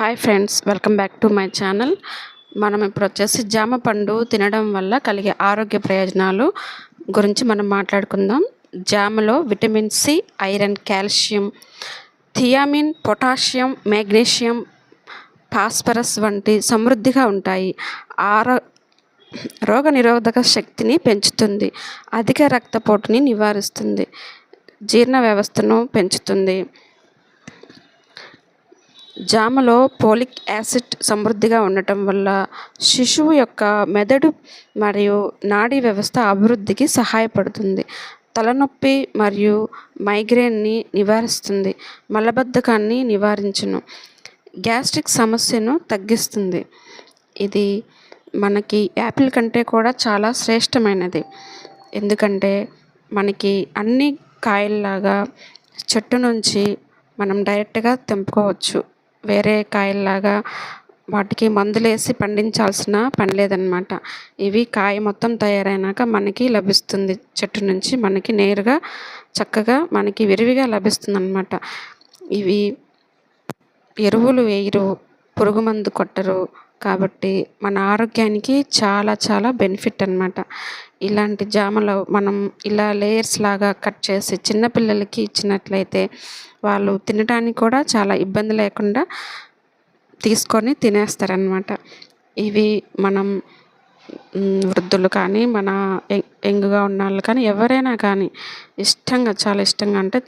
Hi friends welcome back to my channel మనం ఇప్పుడు వచ్చేసి జామ పండు తినడం వల్ల కలిగే ఆరోగ్య ప్రయోజనాలు గురించి మనం మాట్లాడుకుందాం. జామలో vitamin C iron calcium thiamine potassium magnesium phosphorus వంటి సమృద్ధిగా ఉంటాయి. ఆరో రోగనిరోధక శక్తిని పెంచుతుంది. అధిక రక్తపోటుని నివారిస్తుంది. జీర్ణ వ్యవస్థను పెంచుతుంది. జామలో పోలిక్ యాసిడ్ సమృద్ధిగా ఉండటం వల్ల శిశువు యొక్క మెదడు మరియు నాడీ వ్యవస్థ అభివృద్ధికి సహాయపడుతుంది. తలనొప్పి మరియు మైగ్రేన్ని నివారిస్తుంది. మలబద్ధకాన్ని నివారించును. గ్యాస్ట్రిక్ సమస్యను తగ్గిస్తుంది. ఇది మనకి యాపిల్ కంటే కూడా చాలా శ్రేష్టమైనది. ఎందుకంటే మనకి అన్ని కాయల్లాగా చెట్టు నుంచి మనం డైరెక్ట్గా తెంపుకోవచ్చు. వేరే కాయల్లాగా వాటికి మందులేసి పండించాల్సిన పని లేదనమాట ఇవి కాయ మొత్తం తయారైనాక మనకి లభిస్తుంది. చెట్టు నుంచి మనకి నేరుగా చక్కగా మనకి విరివిగా లభిస్తుంది అనమాట ఇవి ఎరువులు వేయరు. పురుగు మందు కొట్టరు. కాబట్టి మన ఆరోగ్యానికి చాలా చాలా బెనిఫిట్ అనమాట ఇలాంటి జామలో మనం ఇలా లేయర్స్ లాగా కట్ చేసి చిన్నపిల్లలకి ఇచ్చినట్లయితే వాళ్ళు తినడానికి కూడా చాలా ఇబ్బంది లేకుండా తీసుకొని తినేస్తారనమాట ఇవి మనం వృద్ధులు కానీ మన యంగ్గా ఉన్న వాళ్ళు కానీ ఎవరైనా కానీ ఇష్టంగా చాలా ఇష్టంగా అంటే